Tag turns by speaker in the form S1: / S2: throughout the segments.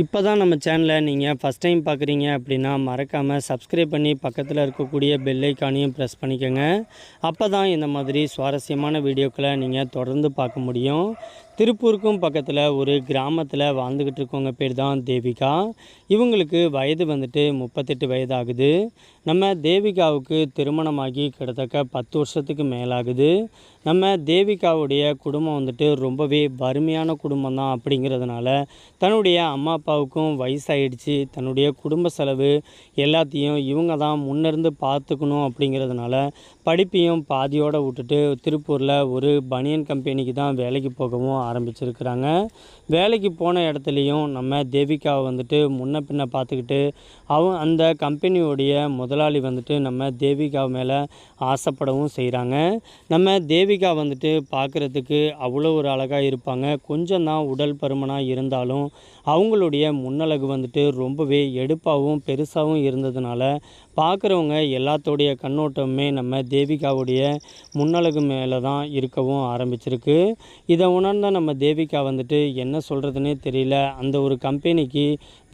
S1: இப்போ தான் நம்ம சேனலை நீங்கள் ஃபஸ்ட் டைம் பார்க்குறீங்க அப்படின்னா மறக்காமல் சப்ஸ்கிரைப் பண்ணி பக்கத்தில் இருக்கக்கூடிய பெல்லைக்கானையும் ப்ரெஸ் பண்ணிக்கோங்க. அப்போ தான் இந்த மாதிரி சுவாரஸ்யமான வீடியோக்களை நீங்கள் தொடர்ந்து பார்க்க முடியும். திருப்பூருக்கும் பக்கத்தில் ஒரு கிராமத்தில் வாழ்ந்துக்கிட்டு இருக்கவங்க பேர் தான் தேவிகா. இவங்களுக்கு வயது வந்துட்டு முப்பத்தெட்டு வயது ஆகுது நம்ம தேவிகாவுக்கு திருமணமாகி கிட்டத்தட்ட பத்து வருஷத்துக்கு மேலாகுது. நம்ம தேவிகாவுடைய குடும்பம் வந்துட்டு ரொம்பவே வறுமையான குடும்பம் தான் அப்படிங்கிறதுனால தன்னுடைய அம்மா அப்பாவுக்கும் வயசாகிடுச்சு தன்னுடைய குடும்ப செலவு எல்லாத்தையும் இவங்க தான் முன்னிருந்து பார்த்துக்கணும் அப்படிங்கிறதுனால படிப்பையும் பாதியோடு விட்டுட்டு திருப்பூரில் ஒரு பனியன் கம்பெனிக்கு தான் வேலைக்கு போகவும் ஆரம்பிச்சிருக்கிறாங்க. வேலைக்கு போன இடத்துலையும் நம்ம தேவிகாவை வந்துட்டு முன்ன பின்ன பார்த்துக்கிட்டு அவன் அந்த கம்பெனியோடைய முதலாளி வந்துட்டு நம்ம தேவிகா மேலே ஆசைப்படவும் செய்கிறாங்க நம்ம தேவிகா வந்துட்டு பார்க்குறதுக்கு அவ்வளோ ஒரு அழகாக இருப்பாங்க. கொஞ்சம் தான் உடல் பருமனாக இருந்தாலும் அவங்களுடைய முன்னழகு வந்துட்டு ரொம்பவே எடுப்பாகவும் பெருசாகவும் இருந்ததுனால பார்க்குறவங்க எல்லாத்தோடைய கண்ணோட்டமே நம்ம தேவிகாவுடைய முன்னழகு மேலே தான் இருக்கவும் ஆரம்பிச்சிருக்கு. இதை உணர்ந்த நம்ம தேவிகா வந்துட்டு என்ன சொல்கிறதுனே தெரியல. அந்த ஒரு கம்பெனிக்கு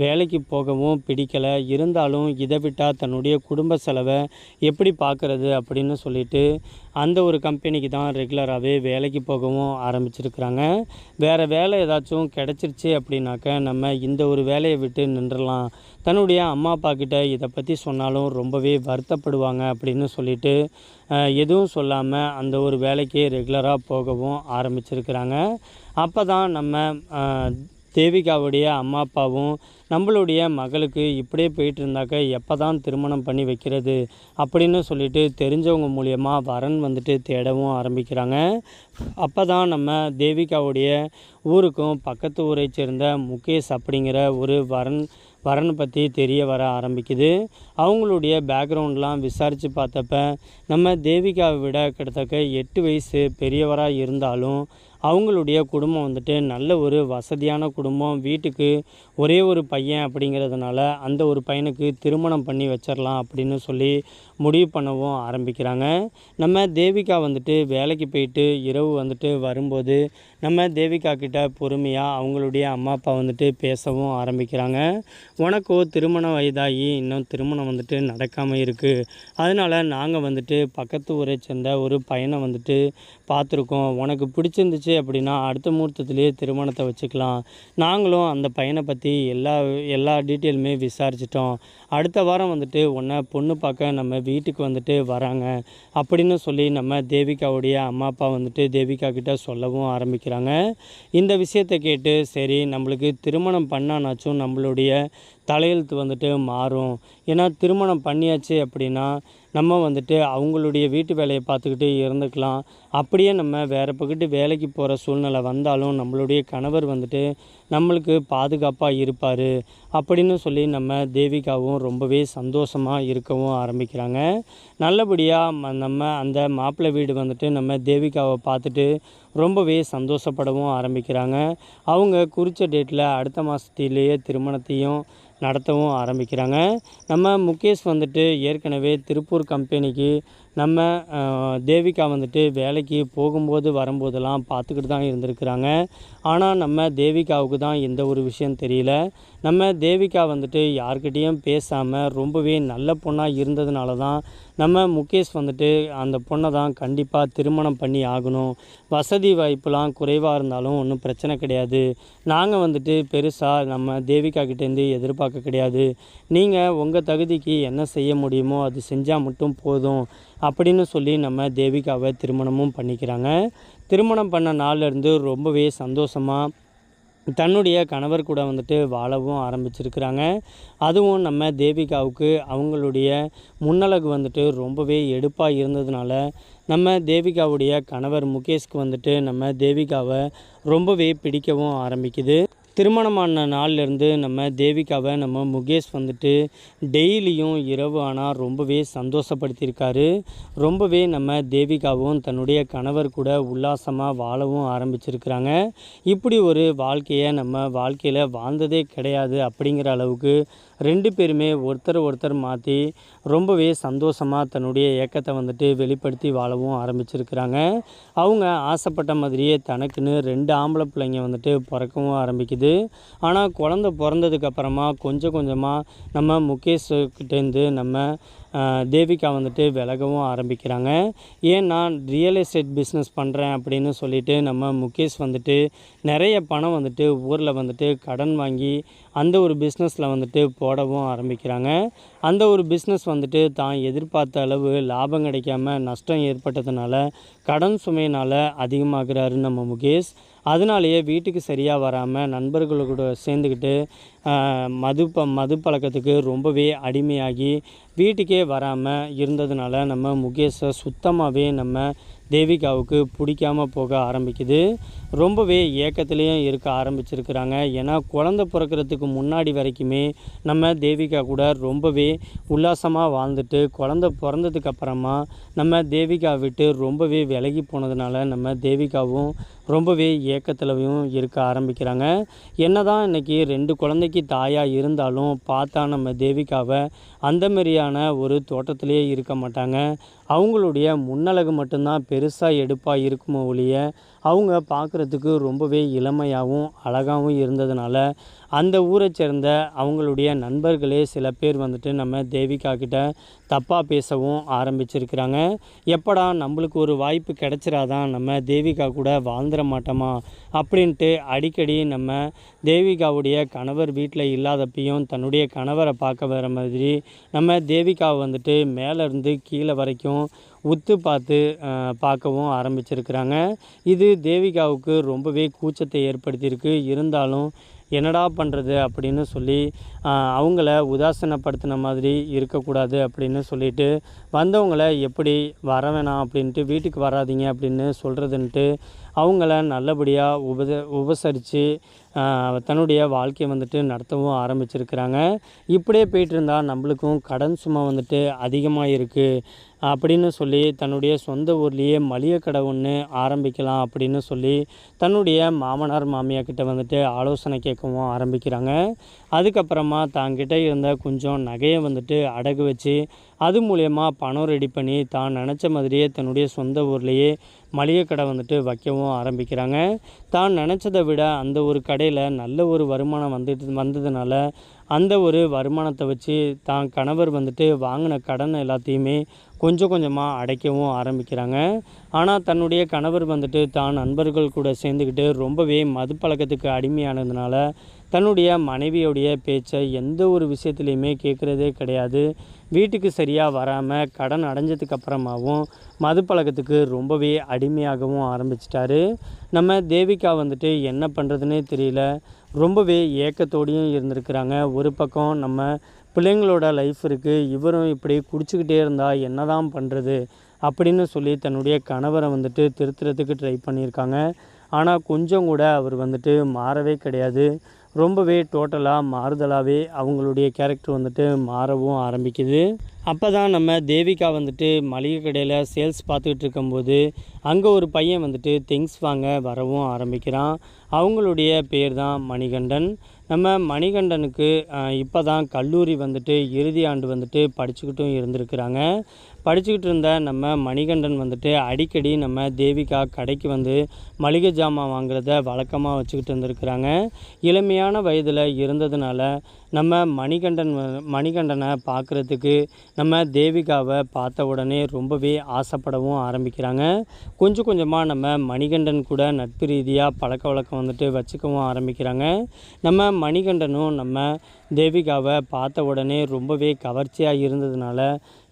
S1: வேலைக்கு போகவும் பிடிக்கலை. இருந்தாலும் இதை விட்டால் தன்னுடைய குடும்ப செலவை எப்படி பார்க்குறது அப்படின்னு சொல்லிட்டு அந்த ஒரு கம்பெனிக்கு தான் ரெகுலராகவே வேலைக்கு போகவும் ஆரம்பிச்சிருக்கிறாங்க. வேறு வேலை ஏதாச்சும் கிடச்சிருச்சு அப்படின்னாக்க நம்ம இந்த ஒரு வேலையை விட்டு நின்றலாம் தன்னுடைய அம்மா அப்பா கிட்ட இதை பற்றி சொன்னாலும் ரொம்பவே வருத்தப்படுவாங்க அப்படின்னு சொல்லிட்டு எதுவும் சொல்லாமல் அந்த ஒரு வேலைக்கு ரெகுலராக போகவும் ஆரம்பிச்சிருக்கிறாங்க. அப்போ தான் நம்ம தேவிகாவுடைய அம்மா அப்பாவும் நம்மளுடைய மகளுக்கு இப்படியே போயிட்டு இருந்தாக்க எப்போ தான் திருமணம் பண்ணி வைக்கிறது அப்படின்னு சொல்லிட்டு தெரிஞ்சவங்க மூலியமாக வரன் வந்துட்டு தேடவும் ஆரம்பிக்கிறாங்க. அப்போ தான் நம்ம தேவிகாவுடைய ஊருக்கும் பக்கத்து ஊரை சேர்ந்த முகேஷ் அப்படிங்கிற ஒரு வரன் வரனை பற்றி தெரிய வர ஆரம்பிக்குது. அவங்களுடைய பேக்ரவுண்ட்லாம் விசாரித்து பார்த்தப்ப நம்ம தேவிகாவை விட கிட்டத்தட்ட எட்டு வயசு பெரியவராக இருந்தாலும் அவங்களுடைய குடும்பம் வந்துட்டு நல்ல ஒரு வசதியான குடும்பம் வீட்டுக்கு ஒரே ஒரு பையன் அப்படிங்கிறதுனால அந்த ஒரு பையனுக்கு திருமணம் பண்ணி வச்சிடலாம் அப்படின்னு சொல்லி முடிவு பண்ணவும் ஆரம்பிக்கிறாங்க. நம்ம தேவிகா வந்துட்டு வேலைக்கு போயிட்டு இரவு வந்துட்டு வரும்போது நம்ம தேவிகா கிட்ட பொறுமையாக அவங்களுடைய அம்மா அப்பா வந்துட்டு பேசவும் ஆரம்பிக்கிறாங்க. உனக்கோ திருமண வயதாகி இன்னும் திருமணம் வந்துட்டு நடக்காமல் இருக்குது அதனால் நாங்கள் வந்துட்டு பக்கத்து ஊரை சேர்ந்த ஒரு பையனை வந்துட்டு பார்த்துருக்கோம். உனக்கு பிடிச்சிருந்துச்சு அப்படின்னா அடுத்த முகூர்த்தத்துலேயே திருமணத்தை வச்சுக்கலாம். நாங்களும் அந்த பையனை பற்றி எல்லா எல்லா டீட்டெயிலுமே விசாரிச்சிட்டோம். அடுத்த வாரம் வந்துட்டு உன்னை பொண்ணு பார்க்க நம்ம வீட்டுக்கு வந்துட்டு வராங்க. அப்படின்னு சொல்லி நம்ம தேவிகாவுடைய அம்மா அப்பா வந்துட்டு தேவிகா கிட்ட சொல்லவும் ஆரம்பிக்கிறாங்க. இந்த விஷயத்தை கேட்டு சரி நம்மளுக்கு திருமணம் பண்ணானாச்சும் நம்மளுடைய தலையெழுத்து வந்துட்டு மாறும். ஏன்னா திருமணம் பண்ணியாச்சு அப்படின்னா நம்ம வந்துட்டு அவங்களுடைய வீட்டு வேலையை பார்த்துக்கிட்டு இருந்துக்கலாம். அப்படியே நம்ம வேறு பக்கத்து வேலைக்கு போகிற சூழ்நிலை வந்தாலும் நம்மளுடைய கணவர் வந்துட்டு நம்மளுக்கு பாதுகாப்பாக இருப்பார். அப்படின்னு சொல்லி நம்ம தேவிகாவும் ரொம்பவே சந்தோஷமாக இருக்கவும் ஆரம்பிக்கிறாங்க. நல்லபடியாக நம்ம அந்த மாப்பிள்ளை வீடு வந்துட்டு நம்ம தேவிகாவை பார்த்துட்டு ரொம்பவே சந்தோஷப்படவும் ஆரம்பிக்கிறாங்க. அவங்க குறித்த டேட்டில் அடுத்த மாதத்திலேயே திருமணத்தையும் நடத்தவும் ஆரம்பிக்கிறாங்க. நம்ம முகேஷ் வந்துட்டு ஏற்கனவே திருப்பூர் கம்பெனிக்கு நம்ம தேவிகா வந்துட்டு வேலைக்கு போகும்போது வரும்போதெல்லாம் பார்த்துக்கிட்டு தான் இருந்திருக்கிறாங்க. ஆனால் நம்ம தேவிகாவுக்கு தான் எந்த ஒரு விஷயம் தெரியல. நம்ம தேவிகா வந்துட்டு யார்கிட்டேயும் பேசாமல் ரொம்பவே நல்ல பொண்ணாக இருந்ததுனால தான் நம்ம முகேஷ் வந்துட்டு அந்த பொண்ணை தான் கண்டிப்பாக திருமணம் பண்ணி ஆகணும். வசதி வாய்ப்புலாம் குறைவாக இருந்தாலும் ஒன்றும் பிரச்சனை கிடையாது. நாங்கள் வந்துட்டு பெருசாக நம்ம தேவிகா கிட்டேருந்து எதிர்பார்க்க கிடையாது. நீங்கள் உங்கள் தகுதிக்கு என்ன செய்ய முடியுமோ அது செஞ்சால் மட்டும் போதும். அப்படின்னு சொல்லி நம்ம தேவிகாவை திருமணமும் பண்ணிக்கிறாங்க. திருமணம் பண்ண நாள்லேருந்து ரொம்பவே சந்தோஷமாக தன்னுடைய கணவர் கூட வந்துட்டு வாழவும் ஆரம்பிச்சிருக்கிறாங்க. அதுவும் நம்ம தேவிகாவுக்கு அவங்களுடைய முன்னழகு வந்துட்டு ரொம்பவே எடுப்பாக இருந்ததுனால நம்ம தேவிகாவுடைய கணவர் முகேஷ்க்கு வந்துட்டு நம்ம தேவிகாவை ரொம்பவே பிடிக்கவும் ஆரம்பிக்குது. திருமணமான நாள்லேருந்து நம்ம தேவிகாவை நம்ம முகேஷ் வந்துட்டு டெய்லியும் இரவு ஆனால் ரொம்பவே சந்தோஷப்படுத்தியிருக்காரு. ரொம்பவே நம்ம தேவிகாவும் தன்னுடைய கணவர் கூட உல்லாசமாக வாழவும் ஆரம்பிச்சிருக்கிறாங்க. இப்படி ஒரு வாழ்க்கையை நம்ம வாழ்க்கையில் வாழ்ந்ததே கிடையாது அப்படிங்கிற அளவுக்கு ரெண்டு பேருமே ஒருத்தர் ஒருத்தர் மாற்றி ரொம்பவே சந்தோஷமாக தன்னுடைய ஏக்கத்தை வந்துட்டு வெளிப்படுத்தி வாழவும் ஆரம்பிச்சிருக்கிறாங்க. அவங்க ஆசைப்பட்ட மாதிரியே தனக்குன்னு ரெண்டு ஆம்பளை பிள்ளைங்க வந்துட்டு பிறக்கவும் ஆரம்பிக்குது. ஆனால் குழந்த பிறந்ததுக்கப்புறமா கொஞ்சம் கொஞ்சமாக நம்ம முகேஷ்கிட்டேருந்து நம்ம தேவிகா வந்துட்டு விலகவும் ஆரம்பிக்கிறாங்க. ஏன் நான் ரியல் எஸ்டேட் பிஸ்னஸ் பண்ணுறேன் அப்படின்னு சொல்லிட்டு நம்ம முகேஷ் வந்துட்டு நிறைய பணம் வந்துட்டு ஊரில் வந்துட்டு கடன் வாங்கி அந்த ஒரு பிஸ்னஸில் வந்துட்டு போடவும் ஆரம்பிக்கிறாங்க. அந்த ஒரு பிஸ்னஸ் வந்துட்டு தான் எதிர்பார்த்த அளவு லாபம் கிடைக்காம நஷ்டம் ஏற்பட்டதுனால கடன் சுமையினால் அதிகமாகிறாரு நம்ம முகேஷ். அதனாலேயே வீட்டுக்கு சரியாக வராமல் நண்பர்கள் கூட சேர்ந்துக்கிட்டு மது ப மது பழக்கத்துக்கு ரொம்பவே அடிமையாகி வீட்டுக்கே வராமல் இருந்ததுனால நம்ம முகேஷை சுத்தமாகவே நம்ம தேவிகாவுக்கு பிடிக்காம போக ஆரம்பிக்குது. ரொம்பவே ஏக்கத்துலேயும் இருக்க ஆரம்பிச்சிருக்கிறாங்க. ஏன்னா குழந்த பிறக்கிறதுக்கு முன்னாடி வரைக்குமே நம்ம தேவிகா கூட ரொம்பவே உல்லாசமாக வாழ்ந்துட்டு குழந்த பிறந்ததுக்கப்புறமா நம்ம தேவிகா விட்டு ரொம்பவே விலகி போனதுனால நம்ம தேவிகாவும் ரொம்பவே ஏக்கத்துலையும் இருக்க ஆரம்பிக்கிறாங்க. என்ன தான் இன்றைக்கி ரெண்டு குழந்தைக்கு தாயாக இருந்தாலும் பார்த்தா நம்ம தேவிகாவை அந்த மாதிரியான ஒரு தோட்டத்திலேயே இருக்க மாட்டாங்க. அவங்களுடைய முன்னழகு மட்டும்தான் பெருசாக எடுப்பாக இருக்குமோ ஒழிய அவங்க பார்க்குறதுக்கு ரொம்பவே இளமையாகவும் அழகாகவும் இருந்ததுனால அந்த ஊரை சேர்ந்த அவங்களுடைய நண்பர்களே சில பேர் வந்துட்டு நம்ம தேவிகா கிட்ட தப்பாக பேசவும் ஆரம்பிச்சிருக்கிறாங்க. எப்படா நம்மளுக்கு ஒரு வாய்ப்பு கிடைச்சிராதான் நம்ம தேவிகா கூட வாழ்ந்துட மாட்டோமா? அப்படின்ட்டு அடிக்கடி நம்ம தேவிகாவுடைய கணவர் வீட்டில் இல்லாதப்பையும் தன்னுடைய கணவரை பார்க்க வர மாதிரி நம்ம தேவிகாவை வந்துட்டு மேலேருந்து கீழே வரைக்கும் உத்து பார்த்து பார்க்கவும் ஆரம்பிச்சிருக்கிறாங்க. இது தேவிகாவுக்கு ரொம்பவே கூச்சத்தை ஏற்படுத்தியிருக்கு. இருந்தாலும் என்னடா பண்ணுறது அப்படின்னு சொல்லி அவங்கள உதாசீனப்படுத்தின மாதிரி இருக்கக்கூடாது அப்படின்னு சொல்லிட்டு வந்தவங்கள எப்படி வர வேணாம் அப்படின்ட்டு வீட்டுக்கு வராதீங்க அப்படின்னு சொல்கிறதுன்ட்டு அவங்கள நல்லபடியாக உபத உபசரித்து தன்னுடைய வாழ்க்கையை வந்துட்டு நடத்தவும் ஆரம்பிச்சிருக்கிறாங்க. இப்படியே போயிட்டு இருந்தால் நம்மளுக்கும் கடன் சுமை வந்துட்டு அதிகமாக இருக்குது அப்படின்னு சொல்லி தன்னுடைய சொந்த ஊர்லேயே மளிகை கடை ஒன்று ஆரம்பிக்கலாம் அப்படின்னு சொல்லி தன்னுடைய மாமனார் மாமியார் கிட்ட வந்துட்டு ஆலோசனை கேட்கவும் ஆரம்பிக்கிறாங்க. அதுக்கப்புறமா தாங்கிட்ட இருந்த கொஞ்சம் நகையை வந்துட்டு அடகு வச்சு அது மூலயமா பணம் ரெடி பண்ணி தான் நினச்ச மாதிரியே தன்னுடைய சொந்த ஊர்லேயே மளிகை கடை வந்துட்டு வைக்கவும் ஆரம்பிக்கிறாங்க. தான் நினச்சதை விட அந்த ஒரு கடையில் நல்ல ஒரு வருமானம் வந்துட்டு வந்ததுனால அந்த ஒரு வருமானத்தை வச்சு தான் கணவர் வந்துட்டு வாங்கின கடன் எல்லாத்தையுமே கொஞ்சம் கொஞ்சமாக அடைக்கவும் ஆரம்பிக்கிறாங்க. ஆனால் தன்னுடைய கணவர் வந்துட்டு தான் நண்பர்கள் கூட சேர்ந்துக்கிட்டு ரொம்பவே மது பழக்கத்துக்கு அடிமையானதுனால தன்னுடைய மனைவியுடைய பேச்சை எந்த ஒரு விஷயத்துலையுமே கேட்குறதே கிடையாது. வீட்டுக்கு சரியாக வராமல் கடன் அடைஞ்சதுக்கு அப்புறமாவும் மது பழக்கத்துக்கு ரொம்பவே அடிமையாகவும் ஆரம்பிச்சிட்டாரு. நம்ம தேவிகா வந்துட்டு என்ன பண்ணுறதுனே தெரியல. ரொம்பவே ஏக்கத்தோடையும் இருந்திருக்கிறாங்க. ஒரு பக்கம் நம்ம பிள்ளைங்களோட லைஃப் இருக்குது இவரும் இப்படி குடிச்சிக்கிட்டே இருந்தால் என்ன தான் பண்ணுறது அப்படின்னு சொல்லி தன்னுடைய கணவரை வந்துட்டு திருத்துறதுக்கு ட்ரை பண்ணியிருக்காங்க. ஆனால் கொஞ்சம் கூட அவர் வந்துட்டு மாறவே கிடையாது. ரொம்பவே டோட்டலாக மாறுதலாகவே அவங்களுடைய கேரக்டர் வந்துட்டு மாறவும் ஆரம்பிக்குது. அப்போ தான் நம்ம தேவிகா வந்துட்டு மளிகை கடையில் சேல்ஸ் பார்த்துக்கிட்டு இருக்கும்போது அங்கே ஒரு பையன் வந்துட்டு திங்ஸ் வாங்க வரவும் ஆரம்பிக்கிறான். அவங்களுடைய பேர் தான் மணிகண்டன். நம்ம மணிகண்டனுக்கு இப்போ தான் கல்லூரி வந்துட்டு இறுதி ஆண்டு வந்துட்டு படிச்சுக்கிட்டும் இருந்திருக்கிறாங்க. படிச்சுக்கிட்டு இருந்த நம்ம மணிகண்டன் வந்துட்டு அடிக்கடி நம்ம தேவிகா கடைக்கு வந்து மளிகை ஜாமான் வாங்குறத வழக்கமாக வச்சுக்கிட்டு இருந்திருக்கிறாங்க இளமையான வயதில் இருந்ததுனால நம்ம மணிகண்டன் மணிகண்டனை பார்க்குறதுக்கு நம்ம தேவிகாவை பார்த்த உடனே ரொம்பவே ஆசைப்படவும் ஆரம்பிக்கிறாங்க. கொஞ்சம் கொஞ்சமாக நம்ம மணிகண்டன் கூட நட்பு ரீதியாக பழக்க வழக்கம் வந்துட்டு வச்சுக்கவும் ஆரம்பிக்கிறாங்க. நம்ம மணிகண்டனும் நம்ம தேவிகாவை பார்த்த உடனே ரொம்பவே கவர்ச்சியாக இருந்ததுனால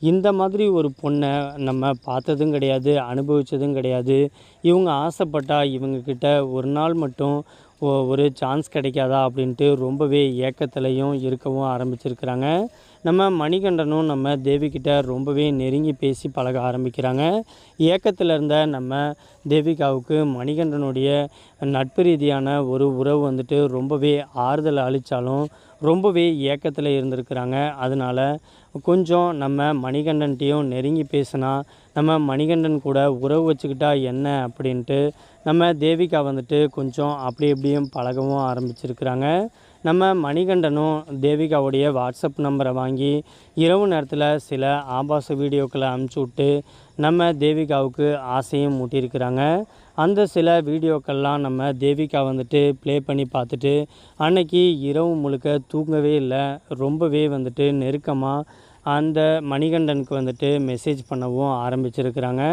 S1: இந்த மாதிரி ஒரு பொண்ணை நம்ம பார்த்ததும் கிடையாது அனுபவித்ததும் கிடையாது. இவங்க ஆசைப்பட்டா இவங்கக்கிட்ட ஒரு நாள் மட்டும் ஒரு சான்ஸ் கிடைக்காதா அப்படின்ட்டு ரொம்பவே ஏக்கத்துலையும் இருக்கவும் ஆரம்பிச்சிருக்கிறாங்க. நம்ம மணிகண்டனும் நம்ம தேவிக்கிட்ட ரொம்பவே நெருங்கி பேசி பழக ஆரம்பிக்கிறாங்க. ஏக்கத்தில் இருந்த நம்ம தேவிகாவுக்கு மணிகண்டனுடைய நட்பு ரீதியான ஒரு உறவு வந்துட்டு ரொம்பவே ஆறுதல் அளித்தாலும் ரொம்பவே ஏக்கத்தில் இருந்திருக்கிறாங்க. அதனால் கொஞ்சம் நம்ம மணிகண்டன்ட்டையும் நெருங்கி பேசினா நம்ம மணிகண்டன் கூட உறவு வச்சுக்கிட்டா என்ன அப்படின்ட்டு நம்ம தேவிகா வந்துட்டு கொஞ்சம் அப்படி இப்படியும் பழகவும் ஆரம்பிச்சிருக்கிறாங்க. நம்ம மணிகண்டனும் தேவிகாவுடைய வாட்ஸ்அப் நம்பரை வாங்கி இரவு நேரத்தில் சில ஆபாச வீடியோக்களை அனுப்பிச்சி விட்டு நம்ம தேவிகாவுக்கு ஆசையும் மூட்டியிருக்கிறாங்க. அந்த சில வீடியோக்கள்லாம் நம்ம தேவிகா வந்துட்டு ப்ளே பண்ணி பார்த்துட்டு அன்னைக்கு இரவு முழுக்க தூங்கவே இல்லை. ரொம்பவே வந்துட்டு நெருக்கமாக அந்த மணிகண்டனுக்கு வந்துட்டு மெசேஜ் பண்ணவும் ஆரம்பிச்சிருக்கிறாங்க.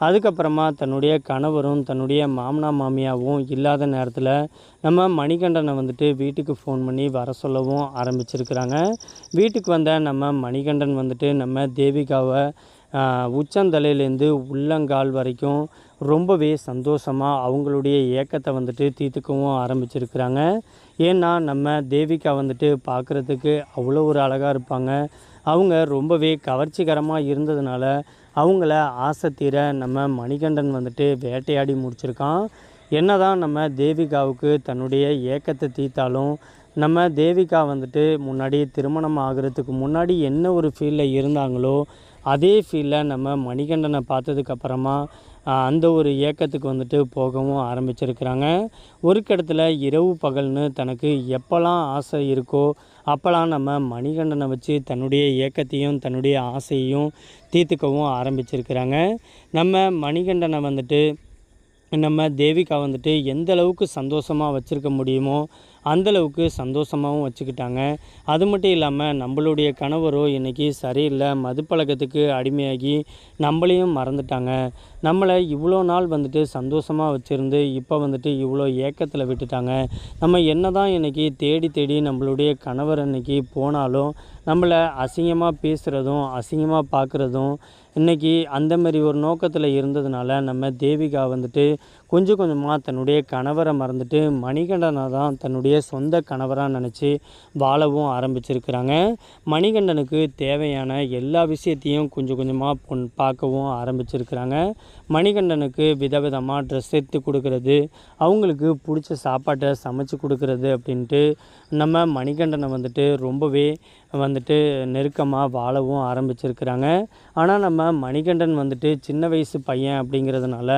S1: அதுக்கப்புறமா தன்னுடைய கணவரும் தன்னுடைய மாமனா மாமியாவும் இல்லாத நேரத்தில் நம்ம மணிகண்டனை வந்துட்டு வீட்டுக்கு ஃபோன் பண்ணி வர சொல்லவும் ஆரம்பிச்சிருக்கிறாங்க. வீட்டுக்கு வந்த நம்ம மணிகண்டன் வந்துட்டு நம்ம தேவிகாவை உச்சந்தலையிலேருந்து உள்ளங்கால் வரைக்கும் ரொம்பவே சந்தோஷமாக அவங்களுடைய ஏக்கத்தை வந்துட்டு தீர்த்துக்கவும் ஆரம்பிச்சிருக்கிறாங்க. ஏன்னா நம்ம தேவிகா வந்துட்டு பார்க்குறதுக்கு அவ்வளோ ஒரு அழகாக இருப்பாங்க. அவங்க ரொம்பவே கவர்ச்சிகரமாக இருந்ததுனால அவங்கள ஆசை தீர நம்ம மணிகண்டன் வந்துட்டு வேட்டையாடி முடிச்சிருக்கான். என்ன தான் நம்ம தேவிகாவுக்கு தன்னுடைய ஏக்கத்தை தீர்த்தாலும் நம்ம தேவிகா வந்துட்டு முன்னாடி திருமணம் ஆகிறதுக்கு முன்னாடி என்ன ஒரு ஃபீல்டில் இருந்தாங்களோ அதே ஃபீலில் நம்ம மணிகண்டனை பார்த்ததுக்கப்புறமா அந்த ஒரு இயக்கத்துக்கு வந்துட்டு போகவும் ஆரம்பிச்சிருக்கிறாங்க. ஒரு கடத்தில் இரவு பகல்னு தனக்கு எப்போல்லாம் ஆசை இருக்கோ அப்போல்லாம் நம்ம மணிகண்டனை வச்சு தன்னுடைய ஏக்கத்தையும் தன்னுடைய ஆசையையும் தீர்த்துக்கவும் ஆரம்பிச்சிருக்கிறாங்க. நம்ம மணிகண்டனை வந்துட்டு நம்ம தேவிகா வந்துட்டு எந்த அளவுக்கு சந்தோஷமாக வச்சுருக்க முடியுமோ அந்தளவுக்கு சந்தோஷமாகவும் வச்சுக்கிட்டாங்க. அது மட்டும் இல்லாமல் நம்மளுடைய கணவரோ இன்றைக்கி சரியில்லை மதுப்பழக்கத்துக்கு அடிமையாகி நம்மளையும் மறந்துட்டாங்க. நம்மளை இவ்வளோ நாள் வந்துட்டு சந்தோஷமாக வச்சுருந்து இப்போ வந்துட்டு இவ்வளோ ஏக்கத்தில் விட்டுட்டாங்க. நம்ம என்ன தான் இன்றைக்கி தேடி தேடி நம்மளுடைய கணவர் இன்றைக்கி போனாலும் நம்மளை அசிங்கமாக பேசுகிறதும் அசிங்கமாக பார்க்குறதும் இன்றைக்கி அந்த மாதிரி ஒரு நோக்கத்தில் இருந்ததுனால நம்ம தேவிகா வந்துட்டு கொஞ்சம் கொஞ்சமாக தன்னுடைய கணவரை மறந்துட்டு மணிகண்டனை தான் தன்னுடைய சொந்த கணவராக நினச்சி வாழவும் ஆரம்பிச்சிருக்கிறாங்க. மணிகண்டனுக்கு தேவையான எல்லா விஷயத்தையும் கொஞ்சம் கொஞ்சமாக பொன் பார்க்கவும் ஆரம்பிச்சிருக்கிறாங்க. மணிகண்டனுக்கு விதவிதமாக ட்ரெஸ் எடுத்து கொடுக்கறது அவங்களுக்கு பிடிச்ச சாப்பாட்டை சமைச்சு கொடுக்கறது அப்படின்ட்டு நம்ம மணிகண்டனை வந்துட்டு ரொம்பவே வந்துட்டு நெருக்கமாக வாழவும் ஆரம்பிச்சிருக்கிறாங்க. ஆனால் நம்ம மணிகண்டன் வந்துட்டு சின்ன வயசு பையன் அப்படிங்கிறதுனால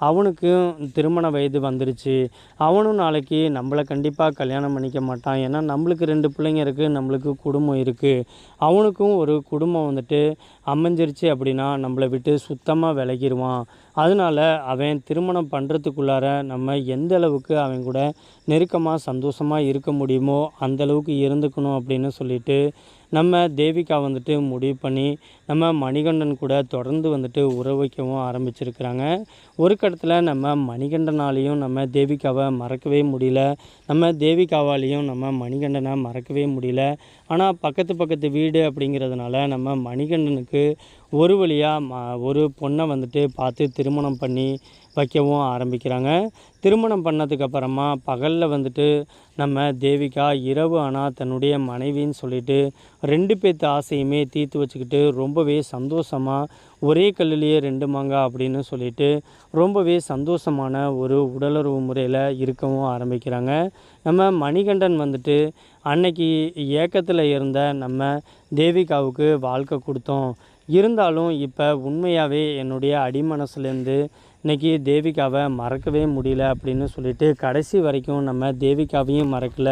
S1: அவனுக்கும் திருமண வயது வந்துருச்சு. அவனும் நாளைக்கு நம்மளை கண்டிப்பாக கல்யாணம் பண்ணிக்க மாட்டான். ஏன்னா நம்மளுக்கு ரெண்டு பிள்ளைங்க இருக்குது நம்மளுக்கு குடும்பம் இருக்குது அவனுக்கும் ஒரு குடும்பம் வந்துட்டு அமைஞ்சிருச்சு அப்படின்னா நம்மளை விட்டு சுத்தமாக விலகிடுவான் அதனால் அவன் திருமணம் பண்ணுறதுக்குள்ளார நம்ம எந்த அளவுக்கு அவன் கூட நெருக்கமாக சந்தோஷமாக இருக்க முடியுமோ அந்தளவுக்கு இருந்துக்கணும் அப்படின்னு சொல்லிட்டு நம்ம தேவிகா வந்துட்டு முடிவு பண்ணி நம்ம மணிகண்டன் கூட தொடர்ந்து வந்துட்டு உறவு வைக்கவும் ஆரம்பிச்சிருக்கிறாங்க. ஒரு கட்டத்தில் நம்ம மணிகண்டனாலையும் நம்ம தேவிகாவை மறக்கவே முடியல. நம்ம தேவிகாவாலையும் நம்ம மணிகண்டனை மறக்கவே முடியல. ஆனால் பக்கத்து பக்கத்து வீடு அப்படிங்கிறதுனால நம்ம மணிகண்டனுக்கு ஒரு வழியாக ம ஒரு பொண்ணை வந்துட்டு பார்த்து திருமணம் பண்ணி வைக்கவும் ஆரம்பிக்கிறாங்க. திருமணம் பண்ணதுக்கப்புறமா பகலில் வந்துட்டு நம்ம தேவிகா இரவு ஆனால் தன்னுடைய மனைவின்னு சொல்லிட்டு ரெண்டு பேர்த்து ஆசையுமே தீர்த்து வச்சுக்கிட்டு ரொம்பவே சந்தோஷமாக ஒரே கல்லுலேயே ரெண்டு மாங்காய் அப்படின்னு சொல்லிட்டு ரொம்பவே சந்தோஷமான ஒரு உடலுறவு முறையில் இருக்கவும் ஆரம்பிக்கிறாங்க. நம்ம மணிகண்டன் வந்துட்டு அன்னைக்கு ஏக்கத்தில் இருந்த நம்ம தேவிகாவுக்கு வாழ்க்கை கொடுத்தோம். இருந்தாலும் இப்போ உண்மையாகவே என்னுடைய அடிமனசுலேருந்து இன்றைக்கி தேவிகாவை மறக்கவே முடியல அப்படின்னு சொல்லிட்டு கடைசி வரைக்கும் நம்ம தேவிகாவையும் மறக்கல.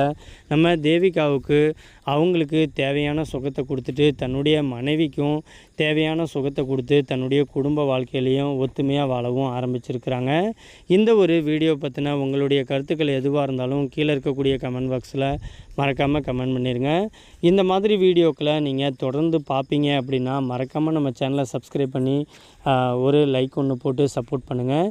S1: நம்ம தேவிகாவுக்கு அவங்களுக்கு தேவையான சுகத்தை கொடுத்துட்டு தன்னுடைய மனைவிக்கும் தேவையான சுகத்தை கொடுத்து தன்னுடைய குடும்ப வாழ்க்கையிலையும் ஒத்துமையாக வாழவும் ஆரம்பிச்சிருக்கிறாங்க. இந்த ஒரு வீடியோ பற்றின உங்களுடைய கருத்துக்கள் எதுவாக இருந்தாலும் கீழே இருக்கக்கூடிய கமெண்ட் பாக்ஸில் மறக்காமல் கமெண்ட் பண்ணிடுங்க இந்த மாதிரி வீடியோக்களை நீங்கள் தொடர்ந்து பார்ப்பீங்க அப்படின்னா மறக்காமல் நம்ம சேனலை சப்ஸ்கிரைப் பண்ணி ஒரு லைக் ஒன்று போட்டு சப்போர்ட் பண்ணுங்கள்